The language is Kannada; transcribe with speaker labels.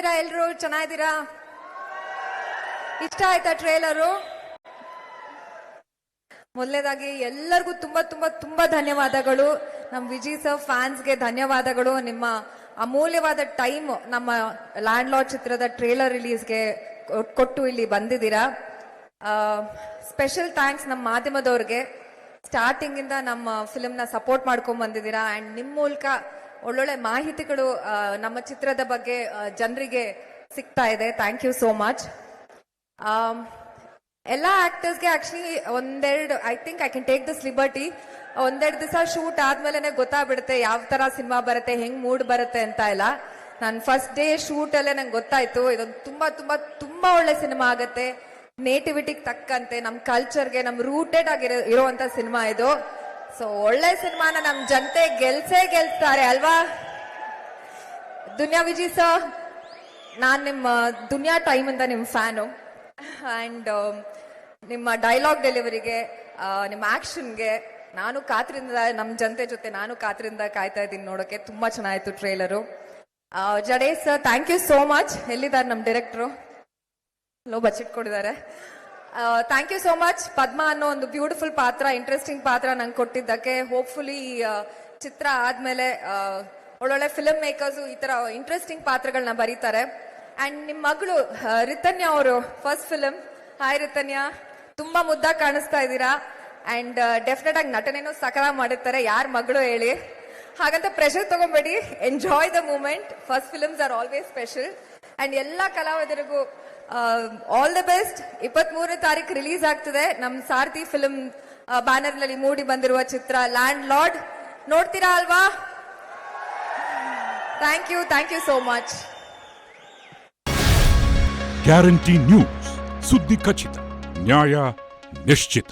Speaker 1: ಹೇಗಿದ್ದೀರಾ ಎಲ್ರು? ಚೆನ್ನಾಗಿದ್ದೀರಾ? ಇಷ್ಟ ಆಯ್ತಾ ಟ್ರೇಲರು? ಮೊದಲನೇದಾಗಿ ಎಲ್ಲರಿಗೂ ತುಂಬಾ ತುಂಬಾ ತುಂಬಾ ಧನ್ಯವಾದಗಳು. ನಮ್ಮ ವಿಜಿ ಸರ್ ಫ್ಯಾನ್ಸ್ಗೆ ಧನ್ಯವಾದಗಳು. ನಿಮ್ಮ ಅಮೂಲ್ಯವಾದ ಟೈಮ್ ನಮ್ಮ ಲ್ಯಾಂಡ್ ಲಾಡ್ ಚಿತ್ರದ ಟ್ರೇಲರ್ ರಿಲೀಸ್ಗೆ ಕೊಟ್ಟು ಇಲ್ಲಿ ಬಂದಿದ್ದೀರಾ. ಸ್ಪೆಷಲ್ ಥ್ಯಾಂಕ್ಸ್ ನಮ್ಮ ಮಾಧ್ಯಮದವ್ರಿಗೆ. ಸ್ಟಾರ್ಟಿಂಗಿಂದ ನಮ್ಮ ಫಿಲ್ಮ್ನ ಸಪೋರ್ಟ್ ಮಾಡ್ಕೊಂಡ್ ಬಂದಿದ್ದೀರಾ. ಅಂಡ್ ನಿಮ್ಮ ಮೂಲಕ ಒಳ್ಳೊಳ್ಳೆ ಮಾಹಿತಿಗಳು ನಮ್ಮ ಚಿತ್ರದ ಬಗ್ಗೆ ಜನರಿಗೆ ಸಿಗ್ತಾ ಇದೆ. ಥ್ಯಾಂಕ್ ಯು ಸೋ ಮಚ್ ಎಲ್ಲ ಆಕ್ಟರ್ಸ್ಗೆ ಆಕ್ಚುಲಿ ಒಂದೆರಡು I think I can take this liberty ಒಂದೆರಡು ದಿವಸ ಶೂಟ್ ಆದ್ಮೇಲೆ ಗೊತ್ತಾಗ್ಬಿಡುತ್ತೆ ಯಾವ ತರ ಸಿನಿಮಾ ಬರುತ್ತೆ, ಹೆಂಗ್ ಮೂಡ್ ಬರುತ್ತೆ ಅಂತ ಎಲ್ಲ. ನಾನು ಫಸ್ಟ್ ಡೇ ಶೂಟ್ ಅಲ್ಲೇ ನಂಗೆ ಗೊತ್ತಾಯ್ತು, ಇದೊಂದು ತುಂಬಾ ತುಂಬಾ ತುಂಬಾ ಒಳ್ಳೆ ಸಿನಿಮಾ ಆಗತ್ತೆ. ನೇಟಿವಿಟಿಗೆ ತಕ್ಕಂತೆ ನಮ್ಮ ಕಲ್ಚರ್ಗೆ ನಮ್ಮ ರೂಟೆಡ್ ಆಗಿರೋ, ಇರುವಂತ ಸಿನಿಮಾ ಇದು. ಸೊ ಒಳ್ಳೆ ಸಿನಿಮಾನ ನಮ್ಮ ಜನತೆ ಗೆಲ್ಸೇ ಗೆಲ್ತಾರೆ ಅಲ್ವಾ? ದುನಿಯಾ ವಿಜಿ ಸರ್ ನಾನು ನಿಮ್ಮ, ದುನಿಯಾ ಟೈಮ್ ಇಂದ ನಿಮ್ ಫ್ಯಾನು. ಅಂಡ್ ನಿಮ್ಮ ಡೈಲಾಗ್ ಡೆಲಿವರಿಗೆ ನಿಮ್ಮ ಆಕ್ಷನ್ಗೆ ನಾನು ಕಾತ್ರಿಂದ ನಮ್ಮ ಜನತೆ ಜೊತೆ ನಾನು ಕಾತ್ರಿಂದ ಕಾಯ್ತಾ ಇದ್ದೀನಿ ನೋಡೋಕೆ. ತುಂಬಾ ಚೆನ್ನಾಗಿತ್ತು trailer Jadesh sir thank you so much ಎಲ್ಲಿದ್ದಾರೆ ನಮ್ಮ ಡೈರೆಕ್ಟ್ರು ಲೋ ಬಚ್ಚಿಟ್ಕೊಂಡಿದ್ದಾರೆ thank you so much Padma ಅನ್ನೋ ಒಂದು ಬ್ಯೂಟಿಫುಲ್ ಪಾತ್ರ ಇಂಟ್ರೆಸ್ಟಿಂಗ್ ಪಾತ್ರ ನಂಗೆ ಕೊಟ್ಟಿದ್ದಕ್ಕೆ. ಹೋಪ್ಫುಲಿ ಚಿತ್ರ ಆದಮೇಲೆ ಒಳ್ಳೊಳ್ಳೆ ಫಿಲಮ್ ಮೇಕರ್ಸು ಈ ತರ ಇಂಟ್ರೆಸ್ಟಿಂಗ್ ಪಾತ್ರಗಳನ್ನ ಬರೀತಾರೆ. ಅಂಡ್ ನಿಮ್ಮ ಮಗಳು ರಿತನ್ಯ ಅವರು ಫಸ್ಟ್ ಫಿಲಮ್ ಹಾಯ್ ರಿತನ್ಯ. ತುಂಬಾ ಮುದ್ದಾಗಿ ಕಾಣಿಸ್ತಾ ಇದ್ದೀರಾ? ಅಂಡ್ ಡೆಫಿನೆಟ್ ಆಗಿ ನಟನೆನೂ ಸಕಲ ಮಾಡಿರ್ತಾರೆ. ಯಾರ ಮಗಳು ಹೇಳಿ? ಹಾಗಂತ pressure ತಗೊಂಬೇಡಿ. Enjoy the moment first films are always special and ಎಲ್ಲ ಕಲಾವಿದರಿಗೂ ಆಲ್ ದ ಬೆಸ್ಟ್ ಇಪ್ಪತ್ತ್ ಮೂರನೇ ತಾರೀಕು ರಿಲೀಸ್ ಆಗ್ತದೆ. ನಮ್ಮ ಸಾರಥಿ ಫಿಲ್ಮ್ ಬ್ಯಾನರ್ನಲ್ಲಿ ಮೂಡಿ ಬಂದಿರುವ ಚಿತ್ರ ಲ್ಯಾಂಡ್ ಲಾರ್ಡ್ ನೋಡ್ತೀರಾ ಅಲ್ವಾ? Thank you thank you so much
Speaker 2: guarantee news ಸುದ್ದಿ ಖಚಿತ, ನ್ಯಾಯ ನಿಶ್ಚಿತ.